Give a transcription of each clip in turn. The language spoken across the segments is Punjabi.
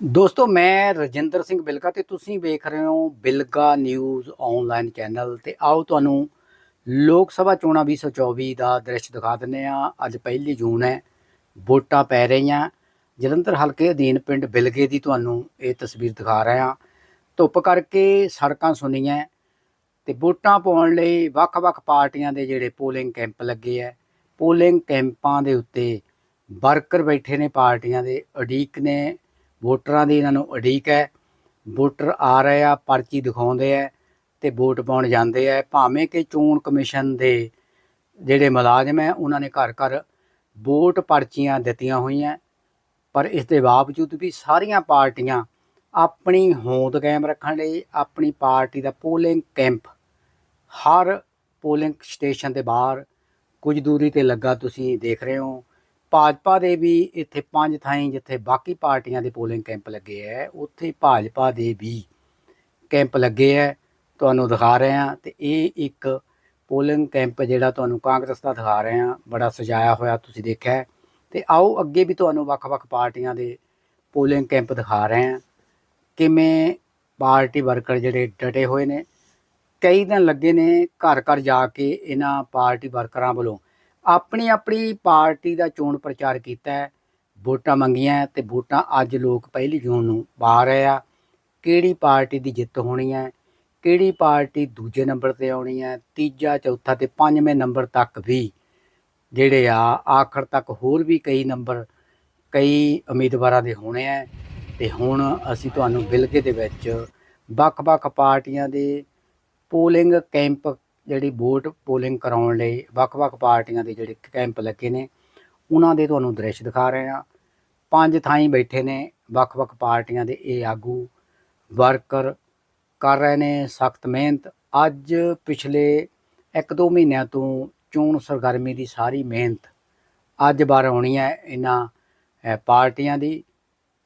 ਦੋਸਤੋ, ਮੈਂ ਰਜਿੰਦਰ ਸਿੰਘ ਬਿਲਗਾ ਤੇ ਤੁਸੀਂ ਵੇਖ ਰਹੇ ਹੋ ਬਿਲਗਾ ਨਿਊਜ਼ ਆਨਲਾਈਨ ਚੈਨਲ ਤੇ ਆਓ ਤੁਹਾਨੂੰ ਲੋਕ ਸਭਾ ਚੋਣਾਂ 2024 ਦਾ ਦ੍ਰਿਸ਼ ਦਿਖਾ ਦਿੰਨੇ ਆ ਅੱਜ ਪਹਿਲੀ ਜੂਨ ਹੈ, ਵੋਟਾਂ ਪੈ ਰਹੀਆਂ। ਜਲੰਧਰ ਹਲਕੇ ਅਧੀਨ ਪਿੰਡ ਬਿਲਗੇ ਦੀ ਤੁਹਾਨੂੰ ਇਹ ਤਸਵੀਰ ਦਿਖਾ ਰਹੇ ਆ ਧੁੱਪ ਕਰਕੇ ਸੜਕਾਂ ਸੁਣੀਆਂ ਤੇ ਵੋਟਾਂ ਪਾਉਣ ਲਈ ਵੱਖ-ਵੱਖ ਪਾਰਟੀਆਂ ਦੇ ਜਿਹੜੇ ਪੋਲਿੰਗ ਕੈਂਪ ਲੱਗੇ ਆ ਪੋਲਿੰਗ ਕੈਂਪਾਂ ਦੇ ਉੱਤੇ ਵਰਕਰ ਬੈਠੇ ਨੇ, ਪਾਰਟੀਆਂ ਦੇ ਉਡੀਕ ਨੇ। ਵੋਟਰਾਂ ਦੀ ਇਹਨਾਂ ਨੂੰ ਉਡੀਕ ਹੈ। ਵੋਟਰ ਆ ਰਹੇ ਆ, ਪਰਚੀ ਦਿਖਾਉਂਦੇ ਆ ਤੇ ਵੋਟ ਪਾਉਣ ਜਾਂਦੇ ਆ। ਭਾਵੇਂ ਕਿ ਚੋਣ ਕਮਿਸ਼ਨ ਦੇ ਜਿਹੜੇ ਮੁਲਾਜ਼ਮ ਹੈ, ਉਹਨਾਂ ਨੇ ਘਰ ਘਰ ਵੋਟ ਪਰਚੀਆਂ ਦਿੱਤੀਆਂ ਹੋਈਆਂ। ਪਰ ਇਸ ਦੇ ਬਾਵਜੂਦ ਵੀ ਸਾਰੀਆਂ ਪਾਰਟੀਆਂ ਆਪਣੀ ਹੋਂਦ ਕਾਇਮ ਰੱਖਣ ਲਈ ਆਪਣੀ ਪਾਰਟੀ ਦਾ ਪੋਲਿੰਗ ਕੈਂਪ, ਹਰ ਪੋਲਿੰਗ ਸਟੇਸ਼ਨ ਦੇ ਬਾਹਰ ਕੁਝ ਦੂਰੀ ਤੇ ਲੱਗਾ ਤੁਸੀਂ ਦੇਖ ਰਹੇ ਹੋ। ਭਾਜਪਾ ਦੇ ਵੀ ਇੱਥੇ ਪੰਜ ਥਾਈਂ ਜਿੱਥੇ ਬਾਕੀ ਪਾਰਟੀਆਂ ਦੇ ਪੋਲਿੰਗ ਕੈਂਪ ਲੱਗੇ ਐ, ਉੱਥੇ ਭਾਜਪਾ ਦੇ ਵੀ ਕੈਂਪ ਲੱਗੇ ਐ ਤੁਹਾਨੂੰ ਦਿਖਾ ਰਹੇ ਹਾਂ ਤੇ ਇਹ ਇੱਕ ਪੋਲਿੰਗ ਕੈਂਪ ਜਿਹੜਾ ਤੁਹਾਨੂੰ ਕਾਂਗਰਸ ਦਾ ਦਿਖਾ ਰਹੇ ਹਾਂ, ਬੜਾ ਸਜਾਇਆ ਹੋਇਆ ਤੁਸੀਂ ਦੇਖਿਆ ਹੈ। ਤੇ ਆਓ ਅੱਗੇ ਵੀ ਤੁਹਾਨੂੰ ਵੱਖ-ਵੱਖ ਪਾਰਟੀਆਂ ਦੇ ਪੋਲਿੰਗ ਕੈਂਪ ਦਿਖਾ ਰਹੇ ਹਾਂ ਕਿਵੇਂ ਪਾਰਟੀ ਵਰਕਰ ਜਿਹੜੇ ਡਟੇ ਹੋਏ ਨੇ, ਕਈ ਦਿਨ ਲੱਗੇ ਨੇ ਘਰ ਘਰ ਜਾ ਕੇ ਇਹਨਾਂ ਪਾਰਟੀ ਵਰਕਰਾਂ ਵੱਲੋਂ ਆਪਣੀ ਆਪਣੀ ਪਾਰਟੀ ਦਾ ਚੋਣ ਪ੍ਰਚਾਰ ਕੀਤਾ ਹੈ, ਵੋਟਾਂ ਮੰਗੀਆਂ ਤੇ ਵੋਟਾਂ ਅੱਜ ਲੋਕ ਪਹਿਲੀ ਜੂਨ ਨੂੰ ਪਾ ਰਹੇ ਆ। ਕਿਹੜੀ ਪਾਰਟੀ ਦੀ ਜਿੱਤ ਹੋਣੀ ਹੈ, ਕਿਹੜੀ ਪਾਰਟੀ ਦੂਜੇ ਨੰਬਰ ਤੇ ਆਉਣੀ ਹੈ, ਤੀਜਾ, ਚੌਥਾ ਤੇ ਪੰਜਵੇਂ ਨੰਬਰ ਤੱਕ ਵੀ ਜਿਹੜੇ ਆ, ਆਖਰ ਤੱਕ ਹੋਰ ਵੀ ਕਈ ਨੰਬਰ, ਕਈ ਉਮੀਦਵਾਰਾਂ ਦੇ ਹੋਣੇ ਆ ਤੇ ਹੁਣ ਅਸੀਂ ਤੁਹਾਨੂੰ ਬਿਲਗੇ ਦੇ ਵਿੱਚ ਵੱਖ-ਵੱਖ ਪਾਰਟੀਆਂ ਦੇ ਪੋਲਿੰਗ ਕੈਂਪ ਜਿਹੜੀ ਵੋਟ ਪੋਲਿੰਗ ਕਰਾਉਣ ਲਈ ਵੱਖ-ਵੱਖ ਪਾਰਟੀਆਂ ਦੇ ਜਿਹੜੇ ਕੈਂਪ ਲੱਗੇ ਨੇ, ਉਹਨਾਂ ਦੇ ਤੁਹਾਨੂੰ ਦ੍ਰਿਸ਼ ਦਿਖਾ ਰਹੇ ਹਾਂ। ਪੰਜ ਥਾਈਂ ਬੈਠੇ ਨੇ ਵੱਖ-ਵੱਖ ਪਾਰਟੀਆਂ ਦੇ, ਇਹ ਆਗੂ ਵਰਕਰ ਕਰ ਰਹੇ ਨੇ ਸਖਤ ਮਿਹਨਤ। ਅੱਜ ਪਿਛਲੇ 1-2 ਮਹੀਨਿਆਂ ਤੋਂ ਚੋਣ ਸਰਗਰਮੀ ਦੀ ਸਾਰੀ ਮਿਹਨਤ ਅੱਜ ਬਾਰ ਆਉਣੀ ਹੈ ਇਹਨਾਂ ਪਾਰਟੀਆਂ ਦੀ।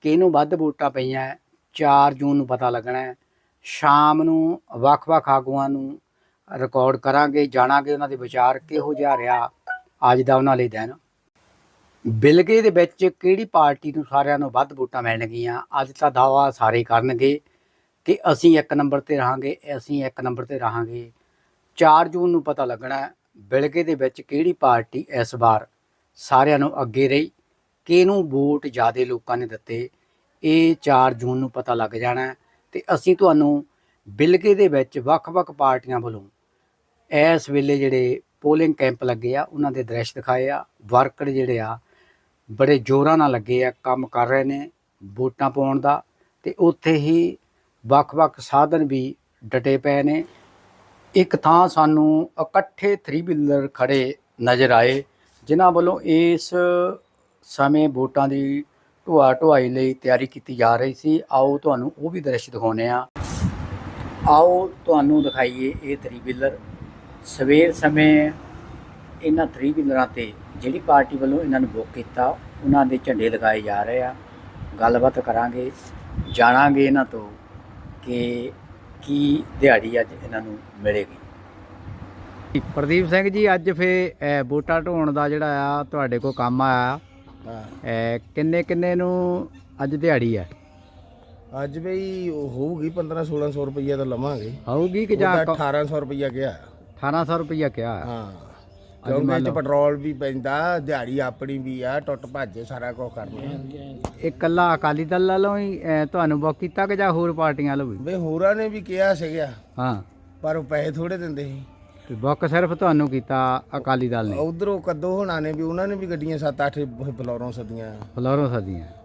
ਕਿਹਨੂੰ ਵੱਧ ਵੋਟਾਂ ਪਈਆਂ? 4 ਜੂਨ ਨੂੰ ਪਤਾ ਲੱਗਣਾ ਹੈ। ਸ਼ਾਮ ਨੂੰ ਵੱਖ-ਵੱਖ ਆਗੂਆਂ ਨੂੰ ਰਿਕਾਰਡ ਕਰਾਂਗੇ, ਜਾਣਾਂਗੇ ਉਹਨਾਂ ਦੇ ਵਿਚਾਰ ਕਿਹੋ ਜਿਹਾ ਰਿਹਾ ਅੱਜ ਦਾ ਉਹਨਾਂ ਲਈ ਦਿਨ। ਬਿਲਗੇ ਦੇ ਵਿੱਚ ਕਿਹੜੀ ਪਾਰਟੀ ਨੂੰ ਸਾਰਿਆਂ ਨੂੰ ਵੱਧ ਵੋਟਾਂ ਮਿਲਣਗੀਆਂ? ਅੱਜ ਤਾਂ ਦਾਵਾ ਸਾਰੇ ਕਰਨਗੇ ਕਿ ਅਸੀਂ ਇੱਕ ਨੰਬਰ ਤੇ ਰਹਾਂਗੇ, ਅਸੀਂ ਇੱਕ ਨੰਬਰ ਤੇ ਰਹਾਂਗੇ। 4 ਜੂਨ ਨੂੰ ਪਤਾ ਲੱਗਣਾ ਬਿਲਗੇ ਦੇ ਵਿੱਚ ਕਿਹੜੀ ਪਾਰਟੀ ਇਸ ਵਾਰ ਸਾਰਿਆਂ ਨੂੰ ਅੱਗੇ ਰਹੀ, ਕਿਹਨੂੰ ਵੋਟ ਜ਼ਿਆਦਾ ਲੋਕਾਂ ਨੇ ਦਿੱਤੇ, ਇਹ 4 ਜੂਨ ਨੂੰ ਪਤਾ ਲੱਗ ਜਾਣਾ ਹੈ। ਤੇ ਅਸੀਂ ਤੁਹਾਨੂੰ ਬਿਲਗੇ ਦੇ ਵਿੱਚ ਵੱਖ-ਵੱਖ ਪਾਰਟੀਆਂ ਵੱਲੋਂ ਇਸ ਵੇਲੇ ਜਿਹੜੇ ਪੋਲਿੰਗ ਕੈਂਪ ਲੱਗੇ ਆ, ਉਹਨਾਂ ਦੇ ਦ੍ਰਿਸ਼ ਦਿਖਾਏ ਆ। ਵਰਕਰ ਜਿਹੜੇ ਆ, ਬੜੇ ਜ਼ੋਰਾਂ ਨਾਲ ਲੱਗੇ ਆ, ਕੰਮ ਕਰ ਰਹੇ ਨੇ ਵੋਟਾਂ ਪਾਉਣ ਦਾ ਤੇ ਉੱਥੇ ਹੀ ਵੱਖ-ਵੱਖ ਸਾਧਨ ਵੀ ਡਟੇ ਪਏ ਨੇ। ਇੱਕ ਥਾਂ ਸਾਨੂੰ ਇਕੱਠੇ 3 ਵੀਲਰ ਖੜੇ ਨਜ਼ਰ ਆਏ, ਜਿਨ੍ਹਾਂ ਵੱਲੋਂ ਇਸ ਸਮੇਂ ਵੋਟਾਂ ਦੀ ਢੋਆ ਢੁਆਈ ਲਈ ਤਿਆਰੀ ਕੀਤੀ ਜਾ ਰਹੀ ਸੀ। ਆਓ ਤੁਹਾਨੂੰ ਉਹ ਵੀ ਦ੍ਰਿਸ਼ ਦਿਖਾਉਂਦੇ ਆ ਆਓ ਤੁਹਾਨੂੰ ਦਿਖਾਈਏ ਇਹ 3 ਵੀਲਰ ਸਵੇਰ ਸਮੇਂ ਇਹਨਾਂ 3 ਵੀਲਰਾਂ ਤੇ ਜਿਹੜੀ ਪਾਰਟੀ ਵੱਲੋਂ ਇਹਨਾਂ ਨੂੰ ਬੁੱਕ ਕੀਤਾ ਉਹਨਾਂ ਦੇ ਝੰਡੇ ਲਗਾਏ ਜਾ ਰਹੇ ਆ। ਗੱਲਬਾਤ ਕਰਾਂਗੇ ਜਾਣਾਂਗੇ ਇਹਨਾਂ ਤੋਂ ਕਿ ਕੀ ਦਿਹਾੜੀ ਅੱਜ ਇਹਨਾਂ ਨੂੰ ਮਿਲੇਗੀ। ਪ੍ਰਦੀਪ ਸਿੰਘ ਜੀ ਅੱਜ ਫੇ ਵੋਟਾਂ ਢੋਣ ਦਾ ਜਿਹੜਾ ਆ ਤੁਹਾਡੇ ਕੋਲ ਕੰਮ ਆਇਆ। ਹਾਂ। ਕਿੰਨੇ ਕਿੰਨੇ ਨੂੰ ਅੱਜ ਦਿਹਾੜੀ ਹੈ ਅੱਜ ਬਈ ਉਹ ਹੋਊਗੀ 15 1600 ਰੁਪਈਆ ਤਾਂ ਲਵਾਂਗੇ। ਆਊਗੀ ਕਿ ਜਾਂ ਉਹਦਾ 1800 ਰੁਪਈਆ ਗਿਆ। 1800 ਰੁਪਈਆ ਕਿਹਾ ਹੈ। ਕਿਉਂਕਿ ਇਹ 'ਚ। ਪੈਟਰੋਲ ਵੀ ਪੈਂਦਾ ਦਿਹਾੜੀ ਆਪਣੀ ਵੀ ਆ ਟੁੱਟ ਭੱਜ ਸਾਰਾ ਕੁਝ ਕਰਨਾ। ਇਹ ਕੱਲਾ ਅਕਾਲੀ ਦਲ ਵੱਲੋਂ ਹੀ ਅਹ, ਤੁਹਾਨੂੰ ਬੁੱਕ ਕੀਤਾ ਕਿ ਜਾਂ ਹੋਰ ਪਾਰਟੀਆਂ ਵੱਲੋਂ ਵੀ? ਬਈ ਹੋਰਾਂ ਨੇ ਵੀ ਕਿਹਾ ਸੀਗਾ। ਹਾਂ। ਪਰ ਉਹ ਪੈਸੇ ਥੋੜੇ ਦਿੰਦੇ ਸੀ। ਤੇ ਬੁੱਕ ਸਿਰਫ ਤੁਹਾਨੂੰ ਕੀਤਾ ਅਕਾਲੀ ਦਲ ਨੇ? ਉਧਰੋਂ ਕੱਦੋ ਹੋਣਾ ਨੇ ਵੀ ਉਹਨਾਂ ਨੇ ਵੀ ਗੱਡੀਆਂ 7-8 ਬਲੌਰੋਂ ਸਦੀਆਂ। ਫਲੋਰੋ ਸਦੀਆਂ।